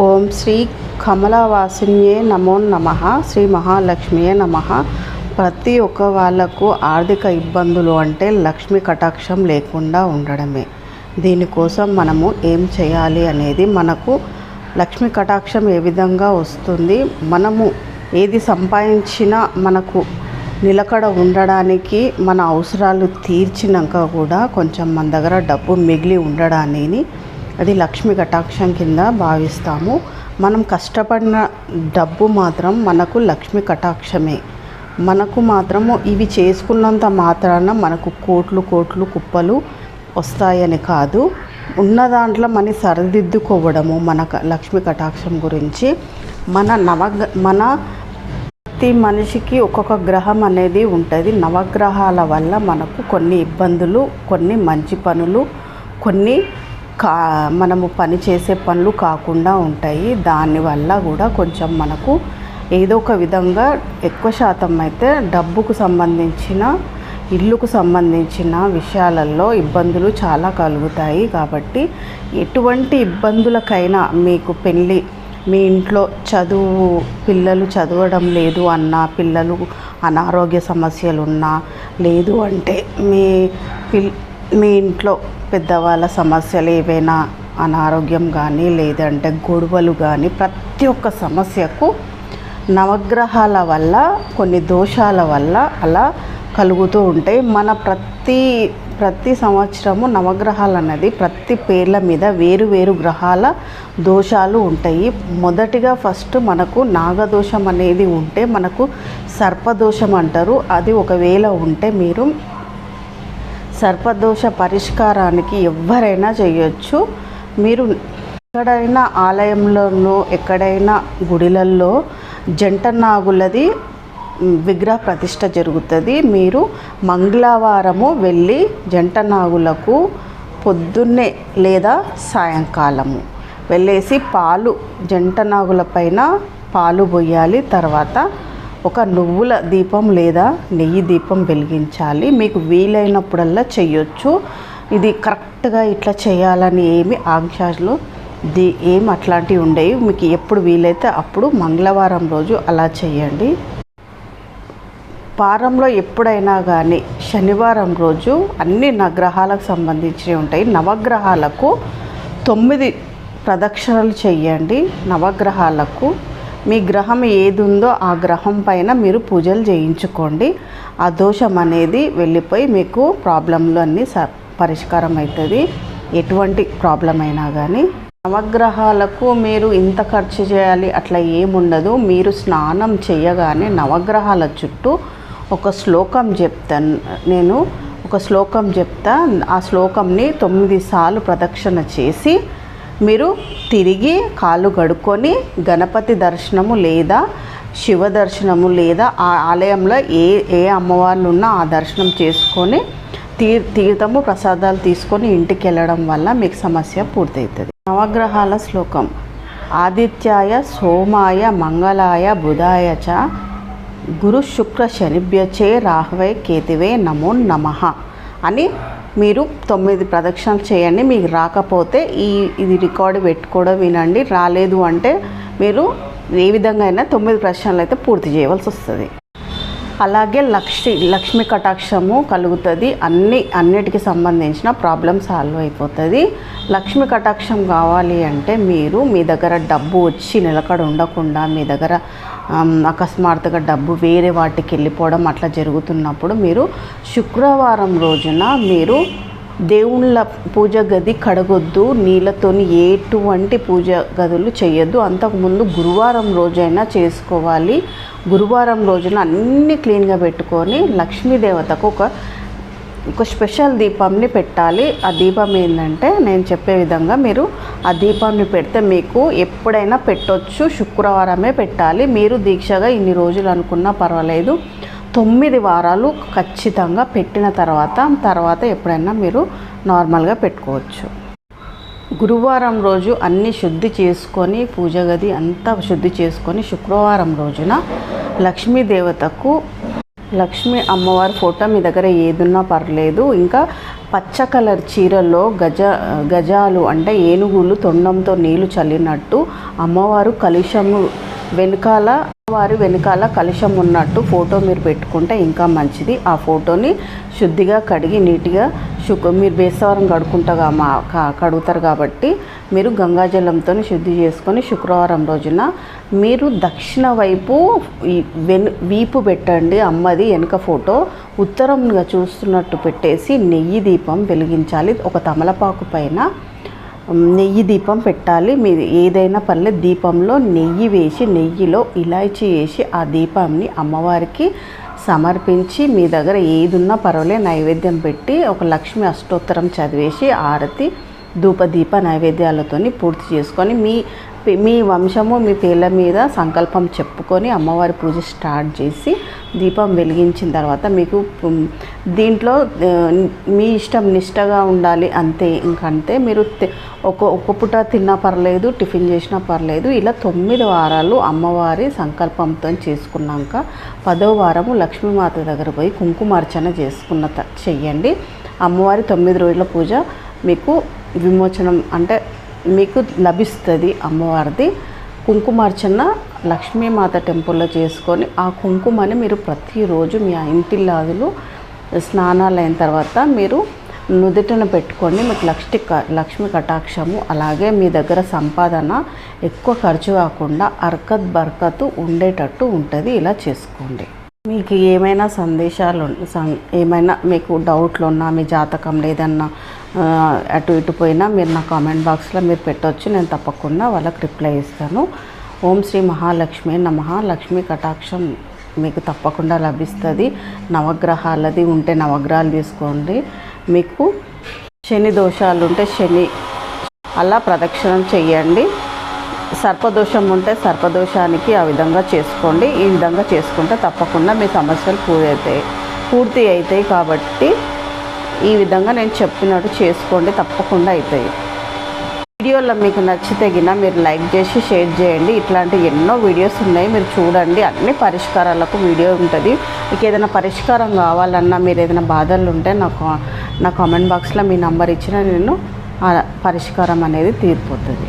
ఓం శ్రీ కమలవాసిన్యే నమో నమ. శ్రీ మహాలక్ష్మియే నమ. ప్రతి ఒక్క వాళ్ళకు ఆర్థిక ఇబ్బందులు అంటే లక్ష్మి కటాక్షం లేకుండా ఉండడమే. దీనికోసం మనము ఏం చేయాలి అనేది మనకు లక్ష్మి కటాక్షం ఏ విధంగా వస్తుంది మనము ఏది సంపాదించినా మనకు నిలకడ ఉండడానికి మన అవసరాలు తీర్చినాక కూడా కొంచెం మన దగ్గర డబ్బు మిగిలి ఉండడాన్ని అది లక్ష్మి కటాక్షం కింద భావిస్తాము. మనం కష్టపడిన డబ్బు మాత్రం మనకు లక్ష్మి కటాక్షమే. మనకు మాత్రము ఇవి చేసుకున్నంత మాత్రాన మనకు కోట్లు కోట్లు కుప్పలు వస్తాయని కాదు. ఉన్న దాంట్లో మన సరిదిద్దుకోవడము మన లక్ష్మి కటాక్షం గురించి. మన నవగ మన ప్రతి మనిషికి ఒక్కొక్క గ్రహం అనేది ఉంటుంది. నవగ్రహాల వల్ల మనకు కొన్ని ఇబ్బందులు కొన్ని మంచి పనులు కొన్ని కా మనము పని చేసే పనులు కాకుండా ఉంటాయి. దానివల్ల కూడా కొంచెం మనకు ఏదో ఒక విధంగా ఎక్కువ శాతం అయితే డబ్బుకు సంబంధించిన ఇల్లుకు సంబంధించిన విషయాలలో ఇబ్బందులు చాలా కలుగుతాయి. కాబట్టి ఎటువంటి ఇబ్బందులకైనా మీకు పెళ్ళి మీ ఇంట్లో చదువు పిల్లలు చదవడం లేదు అన్న పిల్లలు అనారోగ్య సమస్యలు ఉన్నా లేదు అంటే మీ పిల్ మీ ఇంట్లో పెద్దవాళ్ళ సమస్యలు ఏవైనా అనారోగ్యం కానీ లేదంటే గొడవలు కానీ ప్రతి ఒక్క సమస్యకు నవగ్రహాల వల్ల కొన్ని దోషాల వల్ల అలా కలుగుతూ ఉంటాయి. మన ప్రతి ప్రతి సంవత్సరము నవగ్రహాలు అన్నది ప్రతి పేర్ల మీద వేరు వేరు గ్రహాల దోషాలు ఉంటాయి. మొదటిగా ఫస్ట్ మనకు నాగదోషం అనేది ఉంటే మనకు సర్పదోషం అంటారు. అది ఒకవేళ ఉంటే మీరు సర్పదోష పరిష్కారానికి ఎవరైనా చేయొచ్చు. మీరు ఎక్కడైనా ఆలయంలోనూ ఎక్కడైనా గుడిలల్లో జంట నాగులది విగ్రహ ప్రతిష్ట జరుగుతుంది. మీరు మంగళవారము వెళ్ళి జంట నాగులకు పొద్దున్నే లేదా సాయంకాలము వెళ్ళేసి పాలు జంట నాగుల పైన పాలు పోయాలి. తర్వాత ఒక నువ్వుల దీపం లేదా నెయ్యి దీపం వెలిగించాలి. మీకు వీలైనప్పుడల్లా చెయ్యొచ్చు ఇది కరెక్ట్గా ఇట్లా చేయాలని ఏమి ఆంక్షలు ది ఏం అట్లాంటివి ఉండేవి. మీకు ఎప్పుడు వీలైతే అప్పుడు మంగళవారం రోజు అలా చేయండి. వారంలో ఎప్పుడైనా కానీ శనివారం రోజు అన్ని నగ్రహాలకు సంబంధించినవి ఉంటాయి. నవగ్రహాలకు తొమ్మిది ప్రదక్షిణలు చేయండి. నవగ్రహాలకు మీ గ్రహం ఏది ఉందో ఆ గ్రహం పైన మీరు పూజలు చేయించుకోండి. ఆ దోషం అనేది వెళ్ళిపోయి మీకు ప్రాబ్లంలు అన్నీ స పరిష్కారం అవుతుంది ఎటువంటి ప్రాబ్లం అయినా కానీ నవగ్రహాలకు మీరు ఇంత ఖర్చు చేయాలి అట్లా ఏముండదు. మీరు స్నానం చేయగానే నవగ్రహాల చుట్టూ ఒక శ్లోకం చెప్తాను నేను ఒక శ్లోకం చెప్తా. ఆ శ్లోకంని తొమ్మిది సార్లు ప్రదక్షిణ చేసి మీరు తిరిగి కాళ్ళు గడుక్కొని గణపతి దర్శనము లేదా శివ దర్శనము లేదా ఆ ఆలయంలో ఏ ఏ అమ్మవార్లు ఉన్నా ఆ దర్శనం చేసుకొని తీర్ తీర్థము ప్రసాదాలు తీసుకొని ఇంటికి వెళ్ళడం వల్ల మీకు సమస్య పూర్తవుతుంది నవగ్రహాల శ్లోకం. ఆదిత్యాయ సోమాయ మంగళాయ బుధాయ చ గురు శుక్ర శనిభ్యచే రాహవే కేతివే నమో నమః అని మీరు తొమ్మిది ప్రదక్షిణలు చేయండి. మీకు రాకపోతే ఈ ఇది రికార్డు పెట్టుకోవడం వినండి. రాలేదు అంటే మీరు ఏ విధంగా అయినా తొమ్మిది ప్రశ్నలు అయితే పూర్తి చేయవలసి వస్తుంది. అలాగే లక్ష్మి లక్ష్మి కటాక్షము కలుగుతుంది. అన్ని అన్నిటికి సంబంధించిన ప్రాబ్లం సాల్వ్ అయిపోతుంది. లక్ష్మి కటాక్షం కావాలి అంటే మీరు మీ దగ్గర డబ్బు వచ్చి నిలకడ ఉండకుండా మీ దగ్గర అకస్మాత్తుగా డబ్బు వేరే వాటికి వెళ్ళిపోవడం అట్లా జరుగుతున్నప్పుడు మీరు శుక్రవారం రోజున మీరు దేవుళ్ళ పూజ గది కడగొద్దు నీళ్ళతోని ఎటువంటి పూజ గదులు చేయొద్దు అంతకుముందు గురువారం రోజైనా చేసుకోవాలి. గురువారం రోజున అన్నీ క్లీన్గా పెట్టుకొని లక్ష్మీదేవతకు ఒక ఒక స్పెషల్ దీపంని పెట్టాలి. ఆ దీపం ఏంటంటే నేను చెప్పే విధంగా మీరు ఆ దీపాన్ని పెడితే మీకు ఎప్పుడైనా పెట్టొచ్చు. శుక్రవారమే పెట్టాలి. మీరు దీక్షగా ఇన్ని రోజులు అనుకున్నా పర్వాలేదు. తొమ్మిది వారాలు ఖచ్చితంగా పెట్టిన తర్వాత తర్వాత ఎప్పుడైనా మీరు నార్మల్గా పెట్టుకోవచ్చు. గురువారం రోజు అన్ని శుద్ధి చేసుకొని పూజ గది అంతా శుద్ధి చేసుకొని శుక్రవారం రోజున లక్ష్మీదేవతకు లక్ష్మీ అమ్మవారి ఫోటో మీ దగ్గర ఏదున్నా పర్లేదు. ఇంకా పచ్చ కలర్ చీరలో గజ గజాలు అంటే ఏనుగులు తొండంతో నీళ్ళు చల్లినట్టు అమ్మవారు కలుషము వెనకాల వారి వెనకాల కలుషం ఉన్నట్టు ఫోటో మీరు పెట్టుకుంటే ఇంకా మంచిది. ఆ ఫోటోని శుద్ధిగా కడిగి నీట్గా శుక్ మీరు బేస్తవారం కడుక్కుంటా మా కడుగుతారు కాబట్టి మీరు గంగాజలంతో శుద్ధి చేసుకొని శుక్రవారం రోజున మీరు దక్షిణ వైపు వెను వీపు పెట్టండి అమ్మది వెనుక ఫోటో. ఉత్తరంగా చూస్తున్నట్టు పెట్టేసి నెయ్యి దీపం వెలిగించాలి. ఒక తమలపాకు పైన నెయ్యి దీపం పెట్టాలి. మీరు ఏదైనా పర్లేదు దీపంలో నెయ్యి వేసి నెయ్యిలో ఇలాచి వేసి ఆ దీపాన్ని అమ్మవారికి సమర్పించి మీ దగ్గర ఏది ఉన్నా పర్వాలేదు నైవేద్యం పెట్టి ఒక లక్ష్మి అష్టోత్తరం చదివేసి ఆరతి ధూపదీప నైవేద్యాలతోని పూర్తి చేసుకొని మీ మీ వంశము మీ పేర్ల మీద సంకల్పం చెప్పుకొని అమ్మవారి పూజ స్టార్ట్ చేసి దీపం వెలిగించిన తర్వాత మీకు దీంట్లో మీ ఇష్టం నిష్టగా ఉండాలి అంతే. ఇంకంతే మీరు ఒక ఒక్క పూట తిన్నా పర్లేదు టిఫిన్ చేసినా పర్లేదు ఇలా తొమ్మిది వారాలు అమ్మవారి సంకల్పంతో చేసుకున్నాక పదో వారము లక్ష్మీమాత దగ్గర పోయి కుంకుమార్చన చేసుకున్న త- చెయ్యండి. అమ్మవారి తొమ్మిది రోజుల పూజ మీకు విమోచనం అంటే మీకు లభిస్తుంది అమ్మవారిది. కుంకుమార్చన లక్ష్మీమాత టెంపుల్లో చేసుకొని ఆ కుంకుమని మీరు ప్రతిరోజు మీ ఇంటిల్లాదులు స్నానాలు అయిన తర్వాత మీరు నుదుటిన పెట్టుకొని మీకు లక్ష్మి క- లక్ష్మి కటాక్షము అలాగే మీ దగ్గర సంపాదన ఎక్కువ ఖర్చు కాకుండా అర్కత్ బర్కత్ ఉండేటట్టు ఉంటుంది. ఇలా చేసుకోండి. మీకు ఏమైనా సందేశాలు ఏమైనా మీకు డౌట్లు ఉన్నా మీ జాతకం లేదన్నా అటు ఇటు పోయినా మీరు నా కామెంట్ బాక్స్లో మీరు పెట్టొచ్చు. నేను తప్పకుండా వాళ్ళకి రిప్లై ఇస్తాను. ఓం శ్రీ మహాలక్ష్మి నా మహాలక్ష్మి కటాక్షం మీకు తప్పకుండా లభిస్తుంది. నవగ్రహాలది ఉంటే నవగ్రహాలు తీసుకోండి. మీకు శని దోషాలు ఉంటే శని అలా ప్రదక్షిణం చేయండి సర్పదోషం ఉంటే సర్పదోషానికి ఆ విధంగా చేసుకోండి. ఈ విధంగా చేసుకుంటే తప్పకుండా మీ సమస్యలు పూర్తి అవుతాయి పూర్తి అవుతాయి కాబట్టి ఈ విధంగా నేను చెప్పినట్టు చేసుకోండి. తప్పకుండా అవుతాయి వీడియోలో మీకు నచ్చితే గిన మీరు లైక్ చేసి షేర్ చేయండి. ఇట్లాంటి ఎన్నో వీడియోస్ ఉన్నాయి. మీరు చూడండి. అన్ని పరిష్కారాలకు వీడియో ఉంటుంది. మీకు ఏదైనా పరిష్కారం కావాలన్నా మీరు ఏదైనా బాధలు ఉంటే నాకు నా కామెంట్ బాక్స్లో మీ నంబర్ ఇచ్చిన నేను ఆ పరిష్కారం అనేది తీరిపోతుంది.